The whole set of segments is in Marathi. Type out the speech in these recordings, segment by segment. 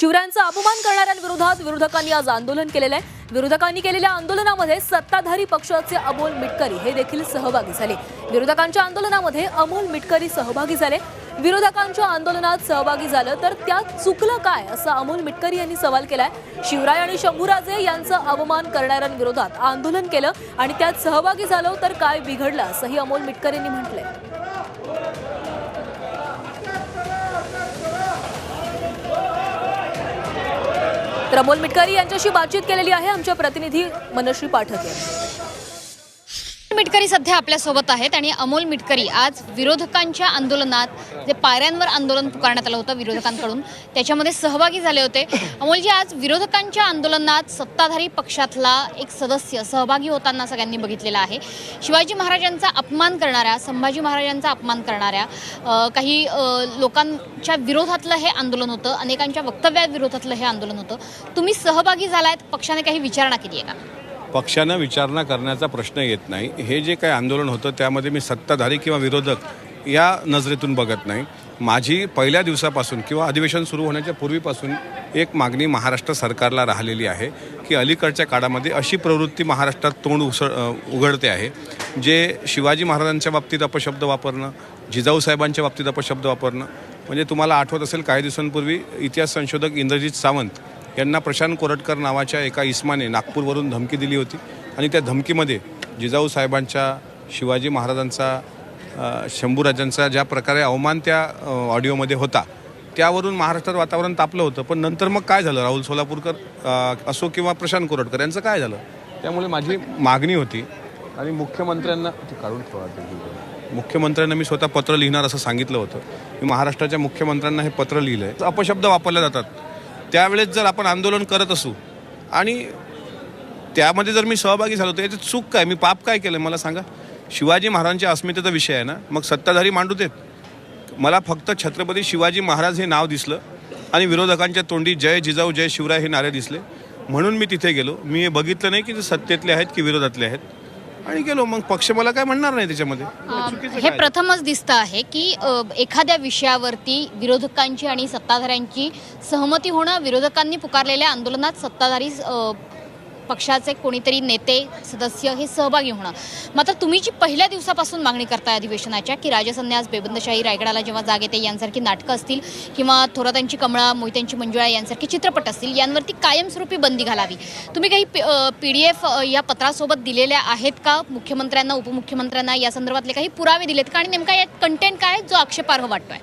शिवरायांचा अपमान करणाऱ्यांविरोधात विरोधकांनी आज आंदोलन केलेलं आहे. विरोधकांनी केलेल्या आंदोलनामध्ये सत्ताधारी पक्षाचे अमोल मिटकरी हे देखील सहभागी झाले. विरोधकांच्या आंदोलनामध्ये अमोल मिटकरी सहभागी झाले. विरोधकांच्या आंदोलनात सहभागी झालं तर त्यात चुकलं काय असं अमोल मिटकरी यांनी सवाल केलाय. शिवराय आणि शंभूराजे यांचं अवमान करणाऱ्यांविरोधात आंदोलन केलं आणि त्यात सहभागी झालो तर काय बिघडलं असंही अमोल मिटकरींनी म्हटलंय. तर अमोल मिटकरी यांच्याशी बातचीत केलेली आहे. आमच्या प्रतिनिधी मनश्री पाठक यांनी मिटकरी सध्या आपल्यासोबत आहेत आणि अमोल मिटकरी आज विरोधकांच्या आंदोलनात जे पायऱ्यांवर आंदोलन पुकारण्यात आलं होतं विरोधकांकडून त्याच्यामध्ये सहभागी झाले होते. अमोलजी आज विरोधकांच्या आंदोलनात सत्ताधारी पक्षातला एक सदस्य सहभागी होताना सगळ्यांनी बघितलेला आहे. शिवाजी महाराजांचा अपमान करणाऱ्या संभाजी महाराजांचा अपमान करणाऱ्या काही लोकांच्या विरोधातलं हे आंदोलन होतं अनेकांच्या वक्तव्याविरोधातलं हे आंदोलन होतं. तुम्ही सहभागी झालायत पक्षाने काही विचारणा केली आहे का? पक्षानं विचारणा करण्याचा प्रश्न येत नाही. हे जे काही आंदोलन होतं त्यामध्ये मी सत्ताधारी किंवा विरोधक या नजरेतून बघत नाही. माझी पहिल्या दिवसापासून किंवा अधिवेशन सुरू होण्याच्या पूर्वीपासून एक मागणी महाराष्ट्र सरकारला राहिलेली आहे की अलीकडच्या काळामध्ये अशी प्रवृत्ती महाराष्ट्रात तोंड उसळ उघडते आहे जे शिवाजी महाराजांच्या बाबतीत अपशब्द वापरणं जिजाऊ साहेबांच्या बाबतीत अपशब्द वापरणं. म्हणजे तुम्हाला आठवत असेल काही दिवसांपूर्वी इतिहास संशोधक इंद्रजित सावंत यांना प्रशांत कोरटकर नावाच्या एका इस्माने नागपूरवरून धमकी दिली होती. आणि त्या धमकीमध्ये जिजाऊ साहेबांच्या शिवाजी महाराजांचा शंभूराजांचा ज्या प्रकारे अवमान त्या ऑडिओमध्ये होता त्यावरून महाराष्ट्रात वातावरण तापलं होतं. पण नंतर मग काय झालं? राहुल सोलापूरकर असो किंवा प्रशांत कोरटकर यांचं काय झालं? त्यामुळे माझी मागणी होती. आणि मुख्यमंत्र्यांना ते काढून ठेवा. मुख्यमंत्र्यांना मी स्वतः पत्र लिहिणार असं सांगितलं होतं. मी महाराष्ट्राच्या मुख्यमंत्र्यांना हे पत्र लिहिलं आहे अपशब्द वापरले जातात. त्यावेळेस जर आपण आंदोलन करत असू आणि त्यामध्ये जर मी सहभागी झालो तर याची चूक काय? मी पाप काय केलं? मला सांगा. शिवाजी महाराजांच्या अस्मितेचा विषय आहे ना? मग सत्ताधारी मांडू देत. मला फक्त छत्रपती शिवाजी महाराज हे नाव दिसलं आणि विरोधकांच्या तोंडी जय जिजाऊ जय शिवराय हे नारे दिसले. म्हणून मी तिथे गेलो. मी हे बघितलं नाही की ते सत्तेतले आहेत की विरोधातले आहेत. आणि गेलो मग पक्ष मला काय म्हणणार नाही त्याच्यामध्ये चुकीचं हे काय? प्रथमच दिसतं आहे की अ, एखाद्या विषयावरती विरोधकांची आणि सत्ताधाऱ्यांची सहमती होणं विरोधकांनी पुकारलेल्या आंदोलनात सत्ताधारी अ, पक्षाचे कोणीतरी नेते सदस्य हे सहभागी होणं. मात्र तुम्ही जी पहिल्या दिवसापासून मागणी करताय अधिवेशनाच्या की राजसन्यास बेबंदशाही रायगडाला जेव्हा जाग येते यांसारखी नाटकं असतील किंवा थोरातांची कमळा मोहित्यांची मंजुळा यांसारखे चित्रपट असतील यांवरती कायमस्वरूपी बंदी घालावी. तुम्ही काही पी डी एफ या पत्रासोबत दिलेल्या आहेत का? मुख्यमंत्र्यांना उपमुख्यमंत्र्यांना या संदर्भातले काही पुरावे दिलेत का? आणि नेमका यात कंटेंट काय जो आक्षेपार्ह वाटतोय?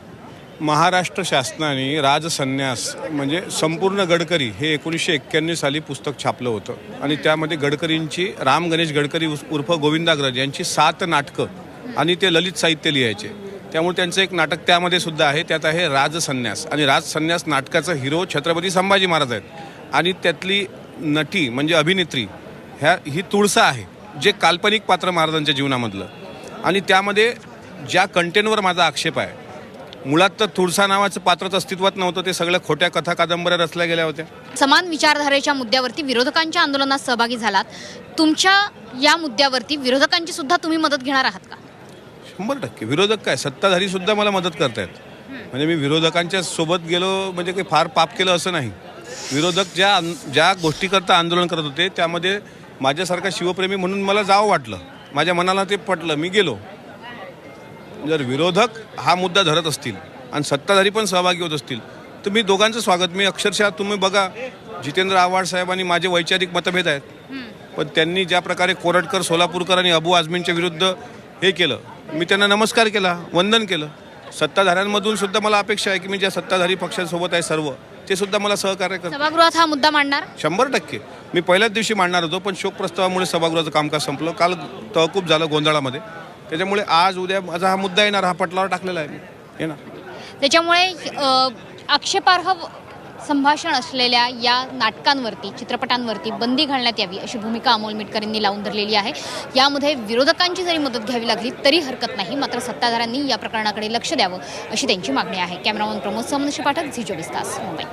महाराष्ट्र शासनाने राजसन्यास म्हणजे संपूर्ण गडकरी हे एकोणीसशे एक्क्याण्णव साली पुस्तक छापलं होतं. आणि त्यामध्ये गडकरींची राम गणेश गडकरी उस- उर्फ गोविंदाग्रज यांची सात नाटकं आणि ते ललित साहित्य लिहायचे. त्यामुळे त्यांचं एक नाटक त्यामध्ये सुद्धा आहे त्यात आहे राजसन्यास. आणि राजसन्यास नाटकाचं हिरो छत्रपती संभाजी महाराज आहेत. आणि त्यातली नटी म्हणजे अभिनेत्री ह्या ही तुळसा आहे जे काल्पनिक पात्र महाराजांच्या जीवनामधलं. आणि त्यामध्ये ज्या कंटेंटवर माझा आक्षेप आहे मुळात तर तुळसा नावाचं पात्रच अस्तित्वात नव्हतं ते सगळ्या खोट्या कथा कादंबऱ्या रचल्या गेल्या होत्या. समान विचारधारेच्या मुद्द्यावरती विरोधकांच्या आंदोलनात सहभागी झालात. तुमच्या या मुद्द्यावरती विरोधकांची सुद्धा तुम्ही मदत घेणार आहात का? शंभर टक्के. विरोधक काय? सत्ताधारी सुद्धा मला मदत करतायत. म्हणजे मी विरोधकांच्या सोबत गेलो म्हणजे काही फार पाप केलं असं नाही. विरोधक ज्या ज्या गोष्टीकरता आंदोलन करत होते त्यामध्ये माझ्यासारखा शिवप्रेमी म्हणून मला जावं वाटलं. माझ्या मनाला ते पटलं. मी गेलो. जर विरोधक हा मुद्दा धरत असतील आणि सत्ताधारी पण सहभागी होत असतील तर मी दोघांचं स्वागत. मी अक्षरशः तुम्ही बघा जितेंद्र आव्हाड साहेबांनी माझे वैचारिक मतभेद आहेत. पण त्यांनी ज्या प्रकारे कोरटकर सोलापूरकर आणि अबू आझमींच्या विरुद्ध हे केलं मी त्यांना नमस्कार केला वंदन केलं. सत्ताधाऱ्यांमधून सुद्धा मला अपेक्षा आहे की मी ज्या सत्ताधारी पक्षांसोबत आहे सर्व ते सुद्धा मला सहकार्य करतात सभागृहात हा मुद्दा मांडणार? शंभर टक्के. मी पहिल्याच दिवशी मांडणार होतो पण शोक प्रस्तावामुळे सभागृहाचं कामकाज संपलं. काल तहकूब झालं गोंधळामध्ये. त्याच्यामुळे आज उद्या माझा हा मुद्दा येणार हा पटलावर टाकलेला आहे मी. येणार त्याच्यामुळे अ, आक्षेपार्ह संभाषण असलेल्या या नाटकांवरती चित्रपटांवरती बंदी घालण्यात यावी अशी भूमिका अमोल मिटकरींनी लावून धरलेली आहे. यामध्ये विरोधकांची जरी मदत घ्यावी लागली तरी हरकत नाही. मात्र सत्ताधाऱ्यांनी या प्रकरणाकडे लक्ष द्यावं अशी त्यांची मागणी आहे. कॅमेरामन प्रमोद समनशी पाठक झी चोवीस तास मुंबई.